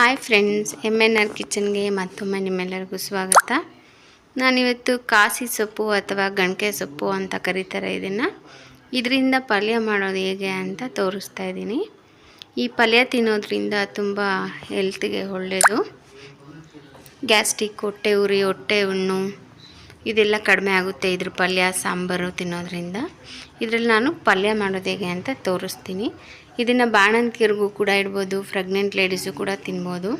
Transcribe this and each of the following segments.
Hi friends, M N R ಕಿಚನ್ಗೆ ಮತ್ತೊಮ್ಮೆ ನಿಮ್ಮೆಲ್ಲರಿಗೂ ಸ್ವಾಗತ. ನಾನಿವತ್ತು ಕಾಸಿ ಸೊಪ್ಪು ಅಥವಾ ಗಣಕೆ ಸೊಪ್ಪು ಅಂತ ಕರೀತಾರೆ ಇದನ್ನು. ಇದರಿಂದ ಪಲ್ಯ ಮಾಡೋದು ಹೇಗೆ ಅಂತ ತೋರಿಸ್ತಾ ಇದ್ದೀನಿ. ಈ ಪಲ್ಯ ತಿನ್ನೋದ್ರಿಂದ ತುಂಬ ಹೆಲ್ತ್ಗೆ ಒಳ್ಳೆಯದು ಗ್ಯಾಸ್ಟ್ರಿಕ್, ಹೊಟ್ಟೆ ಉರಿ, ಹೊಟ್ಟೆ ಹುಣ್ಣು ಇದೆಲ್ಲ ಕಡಿಮೆ ಆಗುತ್ತೆ ಇದ್ರ ಪಲ್ಯ, ಸಾಂಬಾರು ತಿನ್ನೋದ್ರಿಂದ. ಇದರಲ್ಲಿ ನಾನು ಪಲ್ಯ ಮಾಡೋದು ಹೇಗೆ ಅಂತ ತೋರಿಸ್ತೀನಿ. ಇದನ್ನು ಬಾಣಂತಿಯರಿಗೂ ಕೂಡ ಇಡ್ಬೋದು ಪ್ರೆಗ್ನೆಂಟ್ ಲೇಡೀಸು ಕೂಡ ತಿನ್ಬೋದು.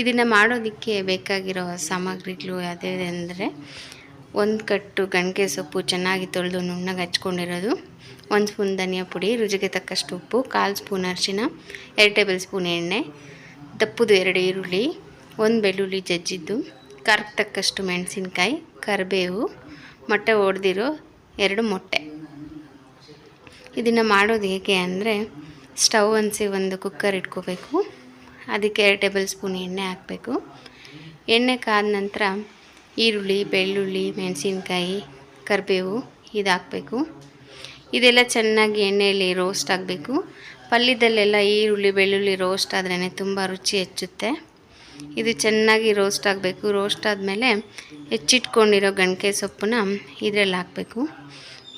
ಇದನ್ನು ಮಾಡೋದಕ್ಕೆ ಬೇಕಾಗಿರೋ ಸಾಮಗ್ರಿಗಳು ಯಾವುದೇ ಅಂದರೆ ಒಂದು ಕಟ್ಟು ಗಣಕೆ ಸೊಪ್ಪು ಚೆನ್ನಾಗಿ ತೊಳೆದು ನುಣ್ಣಗೆ ಹಚ್ಕೊಂಡಿರೋದು, ಒಂದು ಸ್ಪೂನ್ ಧನಿಯಾ ಪುಡಿ, ರುಚಿಗೆ ತಕ್ಕಷ್ಟು ಉಪ್ಪು, ಕಾಲು ಸ್ಪೂನ್ ಅರಿಶಿನ ಎರಡು ಟೇಬಲ್ ಸ್ಪೂನ್ ಎಣ್ಣೆ, ದಪ್ಪದು ಎರಡು ಈರುಳ್ಳಿ, ಒಂದು ಬೆಳ್ಳುಳ್ಳಿ ಜಜ್ಜಿದ್ದು ಖಾರಕ್ಕೆ ತಕ್ಕಷ್ಟು ಮೆಣಸಿನ್ಕಾಯಿ, ಕರಿಬೇವು, ಮೊಟ್ಟೆ ಒಡೆದಿರೋ ಎರಡು ಮೊಟ್ಟೆ. ಇದನ್ನು ಮಾಡೋದು ಹೇಗೆ ಅಂದರೆ ಸ್ಟವ್ ಅನಿಸಿ ಒಂದು ಕುಕ್ಕರ್ ಇಟ್ಕೋಬೇಕು. ಅದಕ್ಕೆ ಎರಡು ಟೇಬಲ್ ಸ್ಪೂನ್ ಎಣ್ಣೆ ಹಾಕಬೇಕು. ಎಣ್ಣೆ ಕಾದ ನಂತರ ಈರುಳ್ಳಿ, ಬೆಳ್ಳುಳ್ಳಿ, ಮೆಣಸಿನ್ಕಾಯಿ, ಕರಿಬೇವು ಇದು ಹಾಕಬೇಕು. ಇದೆಲ್ಲ ಚೆನ್ನಾಗಿ ಎಣ್ಣೆಯಲ್ಲಿ ರೋಸ್ಟ್ ಆಗಬೇಕು. ಪಲ್ಯದಲ್ಲೆಲ್ಲ ಈರುಳ್ಳಿ, ಬೆಳ್ಳುಳ್ಳಿ ರೋಸ್ಟ್ ಆದ್ರೇ ತುಂಬ ರುಚಿ ಹೆಚ್ಚುತ್ತೆ. ಇದು ಚೆನ್ನಾಗಿ ರೋಸ್ಟ್ ಆಗಬೇಕು. ರೋಸ್ಟ್ ಆದಮೇಲೆ ಹೆಚ್ಚಿಟ್ಕೊಂಡಿರೋ ಗಣಕೆ ಸೊಪ್ಪನ್ನ ಇದರಲ್ಲಿ ಹಾಕಬೇಕು.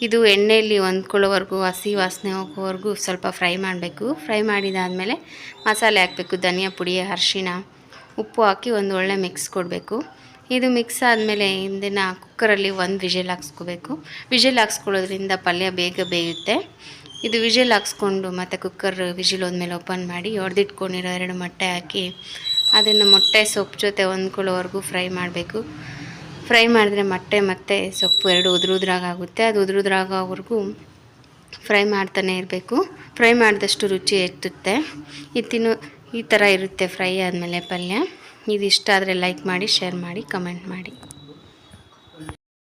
ಇದು ಎಣ್ಣೆಯಲ್ಲಿ ಹೊಂದ್ಕೊಳ್ಳೋವರೆಗೂ ಹಸಿ ವಾಸನೆ ಹೋಗೋವರೆಗೂ ಸ್ವಲ್ಪ ಫ್ರೈ ಮಾಡಬೇಕು. ಫ್ರೈ ಮಾಡಿದಾದಮೇಲೆ ಮಸಾಲೆ ಹಾಕಬೇಕು, ಧನಿಯಾ ಪುಡಿ, ಅರಿಶಿಣ, ಉಪ್ಪು ಹಾಕಿ ಒಂದು ಒಳ್ಳೆ ಮಿಕ್ಸ್ ಕೊಡಬೇಕು. ಇದು ಮಿಕ್ಸ್ ಆದಮೇಲೆ ಹಿಂದಿನ ಕುಕ್ಕರಲ್ಲಿ ಒಂದು ವಿಷಲ್ ಹಾಕ್ಸ್ಕೋಬೇಕು. ವಿಷಲ್ ಹಾಕ್ಸ್ಕೊಳ್ಳೋದ್ರಿಂದ ಪಲ್ಯ ಬೇಗ ಬೇಯುತ್ತೆ. ಇದು ವಿಷಲ್ ಹಾಕ್ಸ್ಕೊಂಡು ಮತ್ತು ಕುಕ್ಕರ್ ವಿಷಲ್ ಹೋದ್ಮೇಲೆ ಓಪನ್ ಮಾಡಿ ಹೊಡೆದಿಟ್ಕೊಂಡಿರೋ ಎರಡು ಮೊಟ್ಟೆ ಹಾಕಿ ಅದನ್ನು ಮೊಟ್ಟೆ ಸೊಪ್ಪು ಜೊತೆ ಹೊಂದ್ಕೊಳ್ಳೋವರೆಗೂ ಫ್ರೈ ಮಾಡಬೇಕು. ಫ್ರೈ ಮಾಡಿದ್ರೆ ಮೊಟ್ಟೆ ಮತ್ತು ಸೊಪ್ಪು ಎರಡು ಉದುರುದ್ರಾಗುತ್ತೆ ಅದು ಉದುರುದ್ರಾಗೋವರೆಗೂ ಫ್ರೈ ಮಾಡ್ತಾನೆ ಇರಬೇಕು. ಫ್ರೈ ಮಾಡಿದಷ್ಟು ರುಚಿ ಎತ್ತುತ್ತೆ. ಇದು ತಿನ್ನೋ, ಈ ಥರ ಇರುತ್ತೆ ಫ್ರೈ ಆದಮೇಲೆ ಪಲ್ಯ. ಇದು ಇಷ್ಟ ಆದರೆ ಲೈಕ್ ಮಾಡಿ, ಶೇರ್ ಮಾಡಿ, ಕಮೆಂಟ್ ಮಾಡಿ.